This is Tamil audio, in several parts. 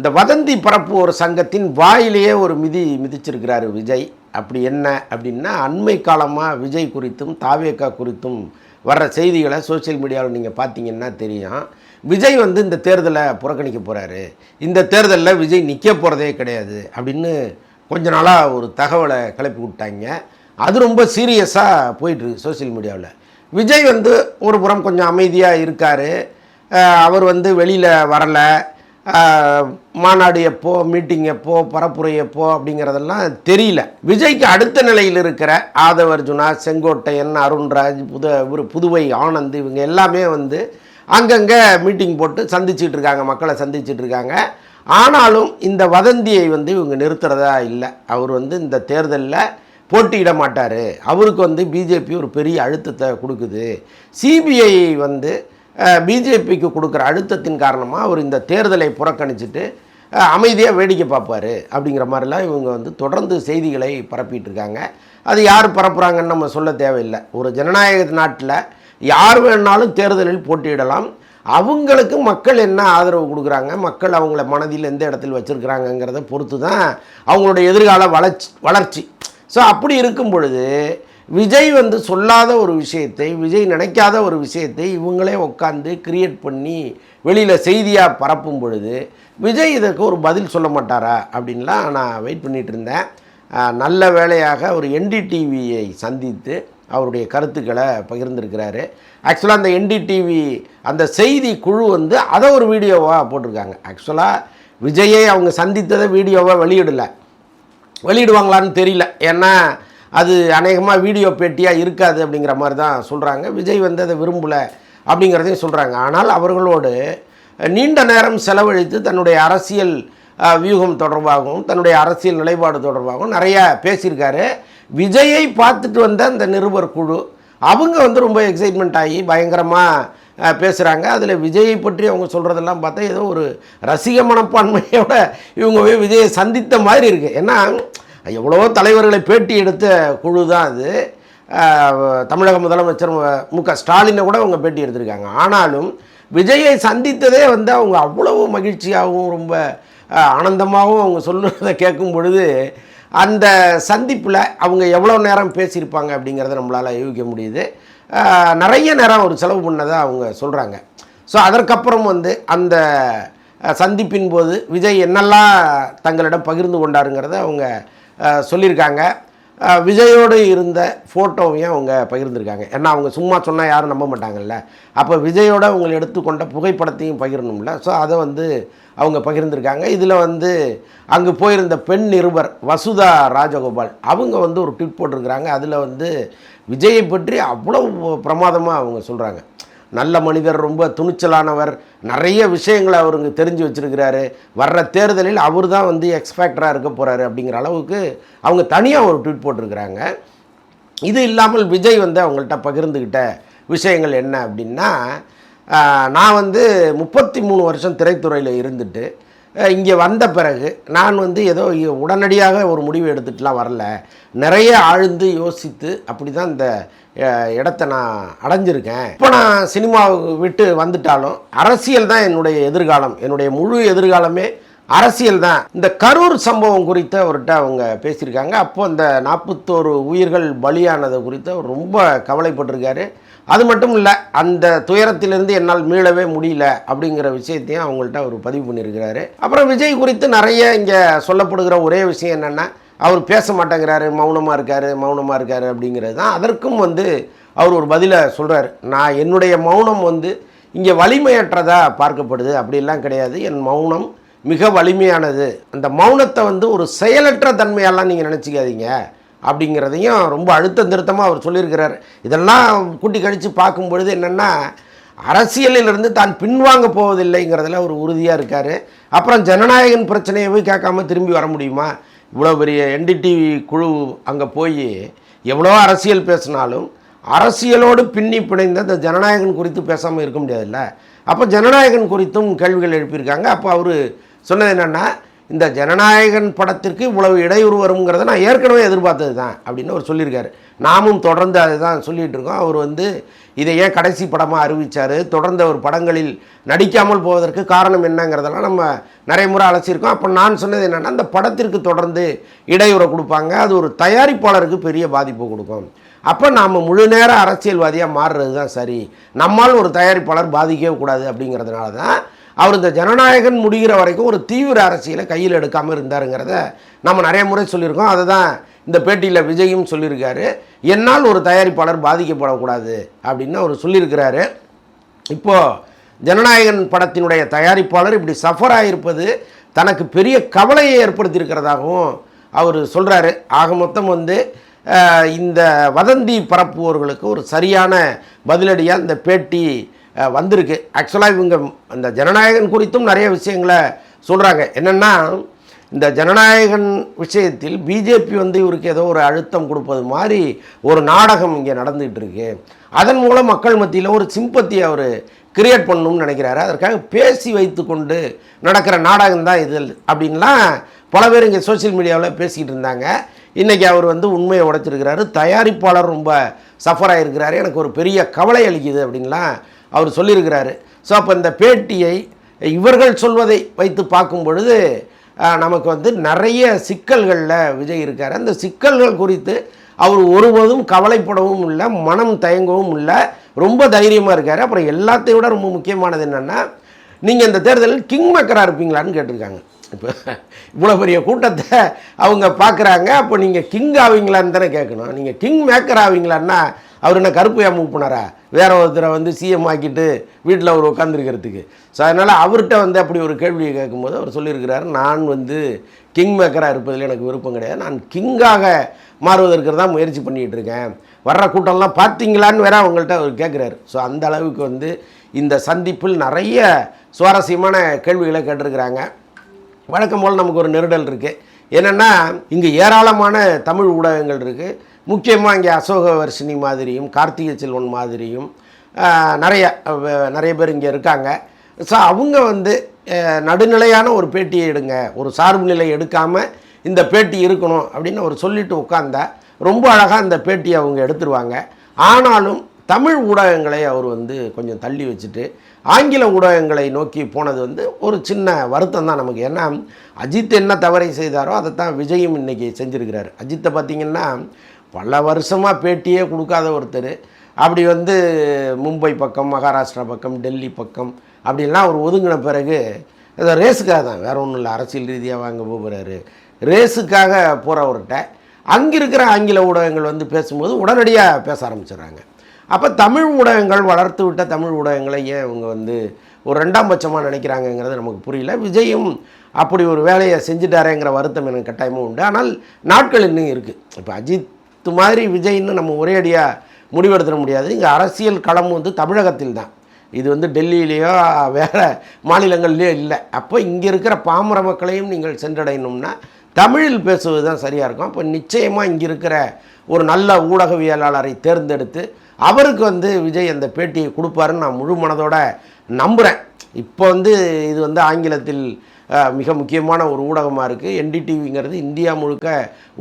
இந்த வதந்தி பரப்பு ஒரு சங்கத்தின் வாயிலேயே ஒரு மிதி மிதிச்சிருக்கிறாரு விஜய். அப்படி என்ன அப்படின்னா அண்மை காலமாக விஜய் குறித்தும் தாவேக்கா குறித்தும் வர்ற செய்திகளை சோஷியல் மீடியாவில் நீங்கள் பார்த்தீங்கன்னா தெரியும். விஜய் வந்து இந்த தேர்தலை புறக்கணிக்க போகிறாரு இந்த தேர்தலில் விஜய் நிற்க போகிறதே கிடையாது அப்படின்னு கொஞ்ச நாளாக ஒரு தகவலை கிளப்பி விட்டாங்க. அது ரொம்ப சீரியஸாக போயிட்டுருக்கு சோஷியல் மீடியாவில். விஜய் வந்து ஒரு புறம் கொஞ்சம் அமைதியாக இருக்கார். அவர் வந்து வெளியில் வரலை. மாநாடு எப்போ மீட்டிங் எப்போ பரப்புரை எப்போ அப்படிங்கிறதெல்லாம் தெரியல. விஜய்க்கு அடுத்த நிலையில் இருக்கிற ஆதவ அர்ஜுனா செங்கோட்டையன் அருண்ராஜ் புத புதுவை ஆனந்த் இவங்க எல்லாமே வந்து அங்கங்கே மீட்டிங் போட்டு சந்திச்சிட்டு இருக்காங்க. மக்களை சந்திச்சிட்டு இருக்காங்க. ஆனாலும் இந்த வதந்தியை வந்து இவங்க நிறுத்துறதா இல்லை. அவர் வந்து இந்த தேர்தலில் போட்டியிட மாட்டார். அவருக்கு வந்து பிஜேபி ஒரு பெரிய அழுத்தத்தை கொடுக்குது. சிபிஐ வந்து பிஜேபிக்கு கொடுக்குற அழுத்தத்தின் காரணமாக அவர் இந்த தேர்தலை புறக்கணிச்சிட்டு அமைதியாக வேடிக்கை பார்ப்பார் அப்படிங்கிற மாதிரிலாம் இவங்க வந்து தொடர்ந்து செய்திகளை பரப்பிட்டு இருக்காங்க அது யார் பரப்புகிறாங்கன்னு நம்ம சொல்ல தேவையில்லை. ஒரு ஜனநாயக நாட்டில் யார் வேணாலும் தேர்தலில் போட்டியிடலாம். அவங்களுக்கு மக்கள் என்ன ஆதரவு கொடுக்குறாங்க? மக்கள் அவங்கள மனதில் எந்த இடத்தில் வச்சுருக்கிறாங்கங்கிறத பொறுத்து தான் அவங்களுடைய எதிர்கால வளர்ச்சி வளர்ச்சி. ஸோ அப்படி இருக்கும் பொழுது விஜய் வந்து சொல்லாத ஒரு விஷயத்தை விஜய் நினைக்காத ஒரு விஷயத்தை இவங்களே உட்காந்து கிரியேட் பண்ணி வெளியில் செய்தியாக பரப்பும் பொழுது விஜய் இதற்கு ஒரு பதில் சொல்ல மாட்டாரா அப்படின்லாம் நான் வெயிட் பண்ணிகிட்டு இருந்தேன். நல்ல வேலையாக ஒரு என்டிடிவியை சந்தித்து அவருடைய கருத்துக்களை பகிர்ந்திருக்கிறாரு. ஆக்சுவலாக அந்த என்டிடிவி அந்த செய்தி குழு வந்து அதை ஒரு வீடியோவாக போட்டிருக்காங்க. ஆக்சுவலாக விஜயை அவங்க சந்தித்ததை வீடியோவாக வெளியிடலை. வெளியிடுவாங்களான்னு தெரியல. ஏன்னா அது அநேகமாக வீடியோ பேட்டியாக இருக்காது அப்படிங்கிற மாதிரி தான் சொல்கிறாங்க விஜய் வந்து அதை விரும்பலை அப்படிங்கிறதையும் சொல்கிறாங்க ஆனால் அவர்களோடு நீண்ட நேரம் செலவழித்து தன்னுடைய அரசியல் வியூகம் தொடர்பாகவும் தன்னுடைய அரசியல் நிலைப்பாடு தொடர்பாகவும் நிறையா பேசியிருக்காரு. விஜயை பார்த்துட்டு வந்த அந்த நிருபர் குழு அவங்க வந்து ரொம்ப எக்ஸைட்மெண்ட் ஆகி பயங்கரமாக பேசுகிறாங்க அதில் விஜயை பற்றி அவங்க சொல்கிறதெல்லாம் பார்த்தா ஏதோ ஒரு ரசிக மனப்பான்மையோட இவங்க போய் விஜயை சந்தித்த மாதிரி இருக்குது ஏன்னா எவ்வளவோ தலைவர்களை பேட்டி எடுத்த குழு தான் அது தமிழக முதலமைச்சர் மு- க ஸ்டாலினை கூட அவங்க பேட்டி எடுத்திருக்காங்க. ஆனாலும் விஜயை சந்தித்ததே வந்து அவங்க அவ்வளவு மகிழ்ச்சியாகவும் ரொம்ப ஆனந்தமாகவும் அவங்க சொல்லுறதை கேட்கும் பொழுது அந்த சந்திப்பில் அவங்க எவ்வளோ நேரம் பேசியிருப்பாங்க அப்படிங்கிறத நம்மளால் யூகிக்க முடியுது. நிறைய நேரம் ஒரு செலவு பண்ணதை அவங்க சொல்கிறாங்க ஸோ அதற்கப்புறம் வந்து அந்த சந்திப்பின் போது விஜய் என்னெல்லாம் தங்களிடம் பகிர்ந்து கொண்டாருங்கிறத அவங்க சொல்லியிருக்காங்க. விஜயோடு இருந்த ஃபோட்டோவையும் அவங்க பகிர்ந்திருக்காங்க? ஏன்னா அவங்க சும்மா சொன்னால் யாரும் நம்ப மாட்டாங்கல்ல. அப்போ விஜயோட அவங்க எடுத்துக்கொண்ட புகைப்படத்தையும் பகிரணும்ல. ஸோ அதை வந்து அவங்க பகிர்ந்திருக்காங்க. இதில் வந்து அங்கே போயிருந்த பெண் நிருபர் வசுதா ராஜகோபால் அவங்க வந்து ஒரு ட்விட் போட்டிருக்கிறாங்க. அதில் வந்து விஜயை பற்றி அவ்வளோ பிரமாதமாக அவங்க சொல்கிறாங்க நல்ல மனிதர் ரொம்ப துணிச்சலானவர் நிறைய விஷயங்களை அவருங்க தெரிஞ்சு வச்சிருக்கிறாரு. வர்ற தேர்தலில் அவர் தான் வந்து எக்ஸ்பேக்டராக இருக்க போகிறாரு அப்படிங்கிற அளவுக்கு அவங்க தனியாக ஒரு ட்வீட் போட்டிருக்கிறாங்க. இது இல்லாமல் விஜய் வந்து அவங்கள்ட்ட பகிர்ந்துக்கிட்ட விஷயங்கள் என்ன அப்படின்னா நான் வந்து முப்பத்தி மூணு வருஷம் திரைத்துறையில் இருந்துட்டு இங்கே வந்த பிறகு நான் வந்து ஏதோ உடனடியாக ஒரு முடிவு எடுத்துட்டுலாம் வரல. நிறைய ஆழ்ந்து யோசித்து அப்படி தான் இந்த இடத்த நான் அடைஞ்சிருக்கேன். இப்போ நான் சினிமாவுக்கு விட்டு வந்துட்டாலும் அரசியல் தான் என்னுடைய எதிர்காலம். என்னுடைய முழு எதிர்காலமே அரசியல் தான். இந்த கரூர் சம்பவம் குறித்த அவர்கிட்ட அவங்க பேசியிருக்காங்க. அப்போது அந்த நாற்பத்தோரு உயிர்கள் பலியானது குறித்து அவர் ரொம்ப கவலைப்பட்டிருக்காரு. அது மட்டும் இல்லை அந்த துயரத்திலிருந்து என்னால் மீளவே முடியல அப்படிங்கிற விஷயத்தையும் அவங்கள்ட்ட அவர் பதிவு பண்ணியிருக்கிறாரு. அப்புறம் விஜய் குறித்து நிறைய இங்கே சொல்லப்படுகிற ஒரே விஷயம் என்னென்னா அவர் பேச மாட்டேங்கிறாரு மௌனமாக இருக்கார் மௌனமாக இருக்கார் அப்படிங்கிறது தான். அதற்கும் வந்து அவர் ஒரு பதிலை சொல்கிறார் நான் என்னுடைய மௌனம் வந்து இங்கே வலிமையற்றதாக பார்க்கப்படுது. அப்படிலாம் கிடையாது. என் மௌனம் மிக வலிமையானது. அந்த மௌனத்தை வந்து ஒரு செயலற்ற தன்மையெல்லாம் நீங்கள் நினச்சிக்காதீங்க. அப்படிங்கிறதையும் ரொம்ப அழுத்தம் திருத்தமாக அவர் சொல்லியிருக்கிறார். இதெல்லாம் கூட்டி கழித்து பார்க்கும் பொழுது என்னென்னா அரசியலிலிருந்து தான் பின்வாங்க போவதில்லைங்கிறதுல அவர் உறுதியாக இருக்கார். அப்புறம் ஜனநாயகன் பிரச்சனையை போய் கேட்காம திரும்பி வர முடியுமா? இவ்வளோ பெரிய என்டிடிவி குழு அங்கே போய் எவ்வளோ அரசியல் பேசினாலும் அரசியலோடு பின்னி பிணைந்த இந்த ஜனநாயகன் குறித்து பேசாமல் இருக்க முடியாதுல்ல. அப்போ ஜனநாயகன் குறித்தும் கேள்விகள் எழுப்பியிருக்காங்க. அப்போ அவர் சொன்னது என்னென்னா இந்த ஜனநாயகன் படத்திற்கு இவ்வளவு இடையூறு வருங்கிறத நான் ஏற்கனவே எதிர்பார்த்தது தான் அப்படின்னு அவர் சொல்லியிருக்காரு. நாமும் தொடர்ந்து அதை தான் சொல்லிகிட்டு இருக்கோம். அவர் வந்து இதை ஏன் கடைசி படமாக அறிவித்தார் தொடர்ந்து அவர் படங்களில் நடிக்காமல் போவதற்கு காரணம் என்னங்கிறதெல்லாம் நம்ம நிறைய முறை அலசியிருக்கோம். அப்போ நான் சொன்னது என்னென்னா அந்த படத்திற்கு தொடர்ந்து இடையூறை கொடுப்பாங்க. அது ஒரு தயாரிப்பாளருக்கு பெரிய பாதிப்பு கொடுக்கும். அப்போ நாம் முழு நேர அரசியல்வாதியாக மாறுறது தான் சரி. நம்மால் ஒரு தயாரிப்பாளர் பாதிக்கவே கூடாது அப்படிங்கிறதுனால தான் அவர் இந்த ஜனநாயகன் முடிகிற வரைக்கும் ஒரு தீவிர அரசியலை கையில் எடுக்காமல் இருந்தாருங்கிறத நம்ம நிறைய முறை சொல்லியிருக்கோம். அதை தான் இந்த பேட்டியில் விஜயும் சொல்லியிருக்காரு. என்னால் ஒரு தயாரிப்பாளர் பாதிக்கப்படக்கூடாது அப்படின்னு அவர் சொல்லியிருக்கிறாரு. இப்போது ஜனநாயகன் படத்தினுடைய தயாரிப்பாளர் இப்படி சஃபர் ஆகியிருப்பது தனக்கு பெரிய கவலையை ஏற்படுத்தியிருக்கிறதாகவும் அவர் சொல்கிறாரு ஆக மொத்தம் வந்து இந்த வதந்தி பரப்புவோர்களுக்கு ஒரு சரியான பதிலடியாக இந்த பேட்டி வந்திருக்கு. ஆக்சுவலாக இவங்க அந்த ஜனநாயகன் குறித்தும் நிறைய விஷயங்களை சொல்கிறாங்க என்னென்னா இந்த ஜனநாயகன் விஷயத்தில் பிஜேபி வந்து இவருக்கு ஏதோ ஒரு அழுத்தம் கொடுப்பது மாதிரி ஒரு நாடகம் இங்கே நடந்துகிட்டு இருக்கு அதன் மூலம் மக்கள் மத்தியில் ஒரு சிம்பத்தி அவர் கிரியேட் பண்ணணும்னு நினைக்கிறாரு. அதற்காக பேசி வைத்து கொண்டு நடக்கிற நாடகம் தான் இது அப்படின்லாம் பல பேர் இங்கே சோஷியல் மீடியாவில் பேசிக்கிட்டு இருந்தாங்க. இன்றைக்கி அவர் வந்து உண்மையை உடைச்சிருக்கிறாரு. தயாரிப்பாளர் ரொம்ப சஃபர் ஆகிருக்கிறாரு எனக்கு ஒரு பெரிய கவலை அளிக்குது அப்படின்லாம் அவர் சொல்லியிருக்கிறாரு. ஸோ அப்போ இந்த பேட்டியை இவர்கள் சொல்வதை வைத்து பார்க்கும் பொழுது நமக்கு வந்து நிறைய சிக்கல்களில் விஜய் இருக்கார். அந்த சிக்கல்கள் குறித்து அவர் ஒருபோதும் கவலைப்படவும் இல்லை மனம் தயங்கவும் இல்லை. ரொம்ப தைரியமாக இருக்கார். அப்புறம் எல்லாத்தையும் விட ரொம்ப முக்கியமானது என்னென்னா நீங்கள் இந்த தேர்தலில் கிங் மேக்கராக இருப்பீங்களான்னு கேட்டிருக்காங்க. இப்போ இவ்வளோ பெரிய கூட்டத்தை அவங்க பார்க்குறாங்க. அப்போ நீங்கள் கிங் ஆவீங்களான்னு தானே கேட்கணும். நீங்கள் கிங் மேக்கர் ஆவீங்களான்னா அவர் என்ன கருப்பு மூவ் பண்ணாரா? வேற ஒருத்தரை வந்து சிஎம் ஆக்கிட்டு வீட்டில் அவர் உட்காந்துருக்கிறதுக்கு ஸோ அதனால் அவர்கிட்ட வந்து அப்படி ஒரு கேள்வியை கேட்கும்போது அவர் சொல்லியிருக்கிறாரு நான் வந்து கிங் மேக்கராக இருப்பதில் எனக்கு விருப்பம் கிடையாது. நான் கிங்காக மாறுவதற்கு தான் முயற்சி பண்ணிகிட்டு இருக்கேன். வர்ற கூட்டம்லாம் பார்த்தீங்களான்னு வேற அவங்கள்ட்ட அவர் கேட்குறாரு. ஸோ அந்த அளவுக்கு வந்து இந்த சந்திப்பில் நிறைய சுவாரஸ்யமான கேள்விகளை கேட்டிருக்கிறாங்க. வழக்கம் போல் நமக்கு ஒரு நெருடல் இருக்குது என்னென்னா இங்கே ஏராளமான தமிழ் ஊடகங்கள் இருக்குது முக்கியமாக இங்கே அசோக வர்ஷினி மாதிரியும் கார்த்திகை செல்வன் மாதிரியும் நிறைய நிறைய பேர் இங்கே இருக்காங்க. ஸோ அவங்க வந்து நடுநிலையான ஒரு பேட்டியை எடுங்க. ஒரு சார்பு நிலை எடுக்காமல் இந்த பேட்டி இருக்கணும் அப்படின்னு அவர் சொல்லிட்டு உட்காந்தா ரொம்ப அழகாக அந்த பேட்டியை அவங்க எடுத்துருவாங்க. ஆனாலும் தமிழ் ஊடகங்களை அவர் வந்து கொஞ்சம் தள்ளி வச்சுட்டு ஆங்கில ஊடகங்களை நோக்கி போனது வந்து ஒரு சின்ன வருத்தம் தான் நமக்கு. ஏன்னா அஜித் என்ன தவறை செய்தாரோ அதை தான் விஜயும் இன்றைக்கி செஞ்சுருக்கிறார். அஜித்தை பார்த்திங்கன்னா பல வருஷமாக பேட்டியே கொடுக்காத ஒருத்தர். அப்படி வந்து மும்பை பக்கம் மகாராஷ்டிரா பக்கம் டெல்லி பக்கம் அப்படின்லாம் அவர் ஒதுங்கின பிறகு அதை ரேஸுக்காக தான் வேறு ஒன்றும் இல்லை அரசியல் ரீதியாக வாங்க போகிறாரு. ரேஸுக்காக போகிறவர்கிட்ட அங்கே இருக்கிற ஆங்கில ஊடகங்கள் வந்து பேசும்போது உடனடியாக பேச ஆரம்பிச்சிடுறாங்க. அப்போ தமிழ் ஊடகங்கள் வளர்த்து விட்ட தமிழ் ஊடகங்களை ஏன் இவங்க வந்து ஒரு ரெண்டாம் பட்சமாக நினைக்கிறாங்கங்கிறது நமக்கு புரியல. விஜயும் அப்படி ஒரு வேலையை செஞ்சுட்டாரேங்கிற வருத்தம் எனக்கு கட்டாயமும் உண்டு. ஆனால் நாட்கள் இன்னும் இருக்குது இப்போ அஜித் மாதிரி விஜய்னு நம்ம ஒரே அடியாக முடிவெடுத்துட முடியாது. இங்கே அரசியல் களம் வந்து தமிழகத்தில் தான். இது வந்து டெல்லியிலேயோ வேறு மாநிலங்கள்லேயோ இல்லை. அப்போ இங்கே இருக்கிற பாமர மக்களையும் நீங்கள் சென்றடையணும்னா தமிழில் பேசுவது தான் சரியாக இருக்கும். அப்போ நிச்சயமாக இங்கே இருக்கிற ஒரு நல்ல ஊடகவியலாளரை தேர்ந்தெடுத்து அவருக்கு வந்து விஜய் அந்த பேட்டியை கொடுப்பாருன்னு நான் முழு மனதோட நம்புகிறேன் இப்போ வந்து இது வந்து ஆங்கிலத்தில் மிக முக்கியமான ஒரு ஊடகமாக இருக்குது என்டிடிவிங்கிறது இந்தியா முழுக்க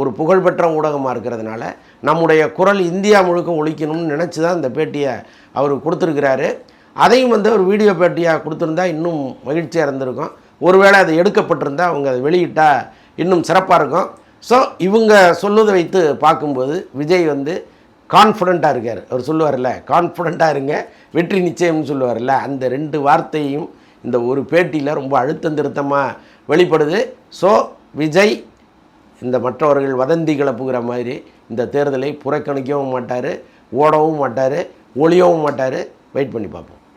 ஒரு புகழ்பெற்ற ஊடகமாக இருக்கிறதுனால நம்முடைய குரல் இந்தியா முழுக்க ஒழிக்கணும்னு நினச்சி தான் இந்த பேட்டியை அவர் கொடுத்துருக்கிறாரு. அதையும் வந்து ஒரு வீடியோ பேட்டியாக கொடுத்துருந்தா இன்னும் மகிழ்ச்சியாக இருந்திருக்கும். ஒருவேளை அது எடுக்கப்பட்டிருந்தால் அவங்க அதை வெளியிட்டால் இன்னும் சிறப்பாக இருக்கும். ஸோ இவங்க சொல்லுவதை வைத்து பார்க்கும்போது விஜய் வந்து கான்ஃபிடண்ட்டாக இருக்கார். அவர் சொல்லுவார்ல கான்ஃபிடண்ட்டாக இருங்க வெற்றி நிச்சயம்னு சொல்லுவார்ல. அந்த ரெண்டு வார்த்தையும் இந்த ஒரு பேட்டியில் ரொம்ப அழுத்தம் திருத்தமாக வெளிப்படுது. ஸோ விஜய் இந்த மற்றவர்கள் வதந்தி கிளப்புகிற மாதிரி இந்த தேர்தலை புறக்கணிக்கவும் மாட்டார் ஓடவும் மாட்டார் ஒளியவும் மாட்டார். வெயிட் பண்ணி பார்ப்போம்.